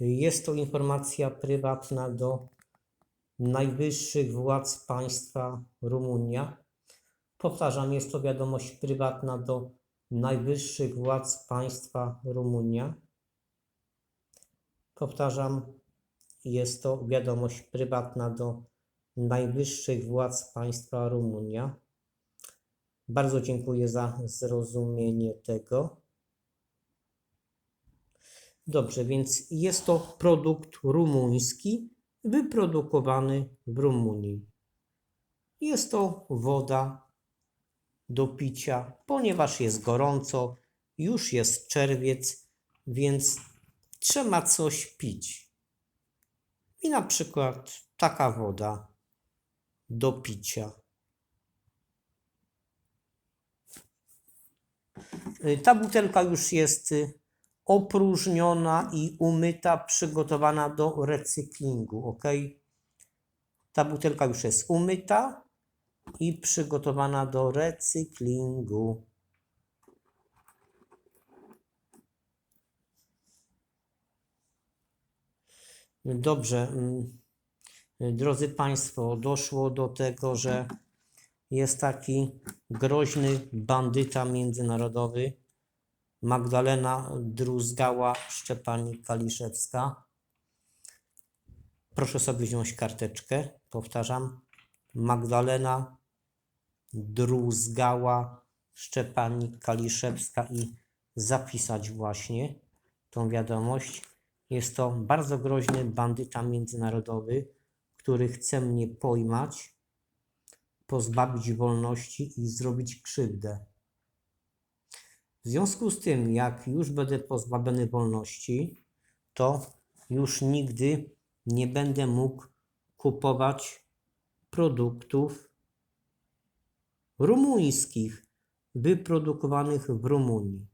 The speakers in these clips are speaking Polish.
Jest to informacja prywatna do najwyższych władz państwa Rumunia. Powtarzam, jest to wiadomość prywatna do najwyższych władz państwa Rumunia. Powtarzam, jest to wiadomość prywatna do najwyższych władz państwa Rumunia. Bardzo dziękuję za zrozumienie tego. Dobrze, więc jest to produkt rumuński, wyprodukowany w Rumunii. Jest to woda do picia, ponieważ jest gorąco, już jest czerwiec, więc trzeba coś pić. I na przykład taka woda do picia. Y, Ta butelka już jest y, opróżniona i umyta, przygotowana do recyklingu, ok? Ta butelka już jest umyta i przygotowana do recyklingu. Dobrze, mm, drodzy Państwo, doszło do tego, że jest taki groźny bandyta międzynarodowy, Magdalena Druzgała Szczepanik Kaliszewska. Proszę sobie wziąć karteczkę. Powtarzam. Magdalena Druzgała Szczepanik Kaliszewska i zapisać właśnie tą wiadomość. Jest to bardzo groźny bandyta międzynarodowy, który chce mnie pojmać, pozbawić wolności i zrobić krzywdę. W związku z tym, jak już będę pozbawiony wolności, to już nigdy nie będę mógł kupować produktów rumuńskich, wyprodukowanych w Rumunii.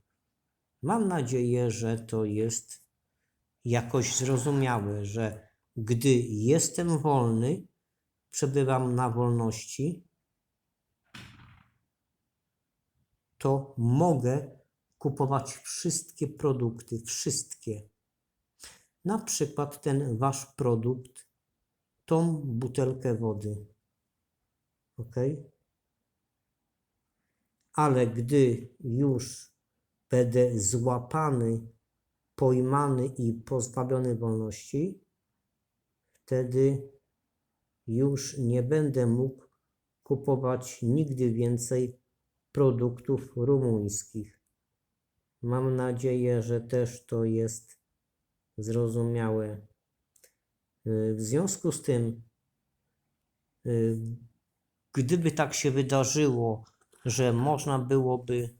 Mam nadzieję, że to jest jakoś zrozumiałe, że gdy jestem wolny, przebywam na wolności, to mogę kupować wszystkie produkty, wszystkie. Na przykład ten wasz produkt, tą butelkę wody. Ok? Ale gdy już będę złapany, pojmany i pozbawiony wolności, wtedy już nie będę mógł kupować nigdy więcej produktów rumuńskich. Mam nadzieję, że też to jest zrozumiałe. Y, W związku z tym, y, gdyby tak się wydarzyło, że można byłoby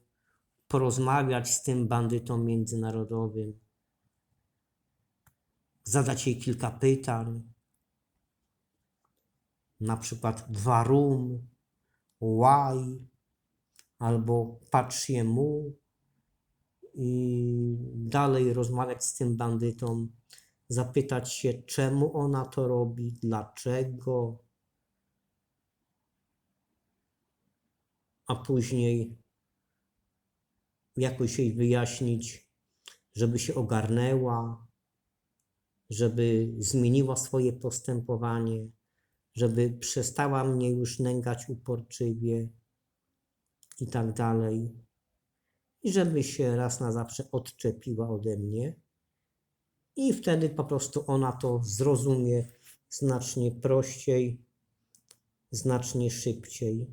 porozmawiać z tym bandytą międzynarodowym, zadać jej kilka pytań, na przykład warum, why, albo patrz mu i dalej rozmawiać z tym bandytą, zapytać się, czemu ona to robi, dlaczego, a później jakoś jej wyjaśnić, żeby się ogarnęła, żeby zmieniła swoje postępowanie, żeby przestała mnie już nęgać uporczywie i tak dalej. I żeby się raz na zawsze odczepiła ode mnie. I wtedy po prostu ona to zrozumie znacznie prościej, znacznie szybciej.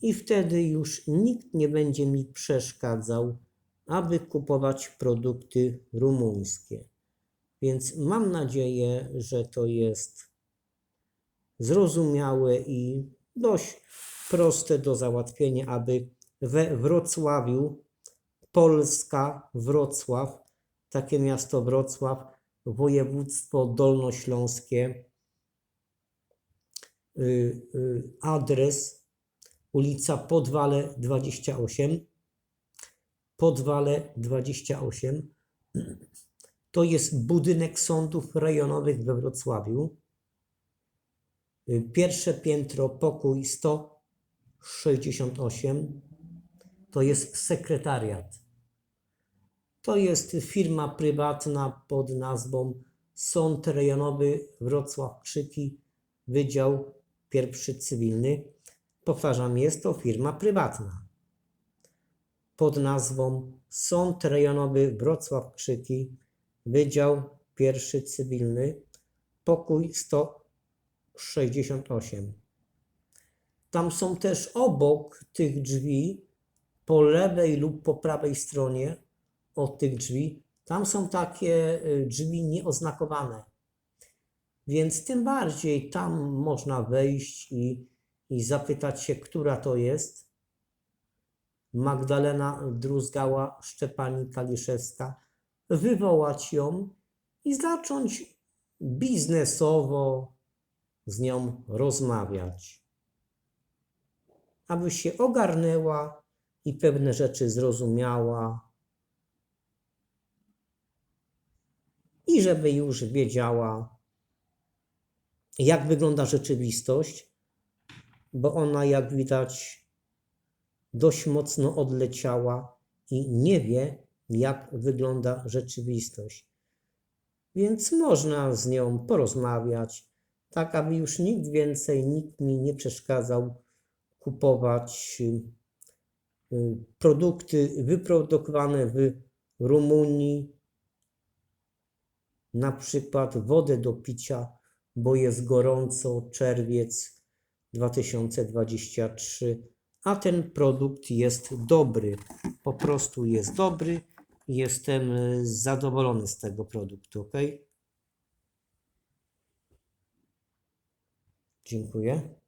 I wtedy już nikt nie będzie mi przeszkadzał, aby kupować produkty rumuńskie. Więc mam nadzieję, że to jest zrozumiałe i dość proste do załatwienia, aby we Wrocławiu, Polska, Wrocław, takie miasto Wrocław, województwo dolnośląskie, y, y, adres ulica Podwale 28, Podwale 28, to jest budynek sądów rejonowych we Wrocławiu. Y, Pierwsze piętro, pokój 168, to jest sekretariat. To jest firma prywatna pod nazwą Sąd Rejonowy Wrocław Krzyki, Wydział Pierwszy Cywilny. Powtarzam, jest to firma prywatna pod nazwą Sąd Rejonowy Wrocław Krzyki, Wydział Pierwszy Cywilny, pokój 168. Tam są też obok tych drzwi, po lewej lub po prawej stronie od tych drzwi, tam są takie y, drzwi nieoznakowane. Więc tym bardziej tam można wejść i, i zapytać się, która to jest. Magdalena Druzgała Szczepanik Kaliszewska, wywołać ją i zacząć biznesowo z nią rozmawiać. Aby się ogarnęła i pewne rzeczy zrozumiała, i żeby już wiedziała, jak wygląda rzeczywistość, bo ona, jak widać, dość mocno odleciała i nie wie, jak wygląda rzeczywistość. Więc można z nią porozmawiać, tak aby już nikt więcej, nikt mi nie przeszkadzał kupować produkty wyprodukowane w Rumunii, na przykład wodę do picia, bo jest gorąco, czerwiec 2023, a ten produkt jest dobry. Po prostu jest dobry i jestem y, zadowolony z tego produktu, ok? Dziękuję.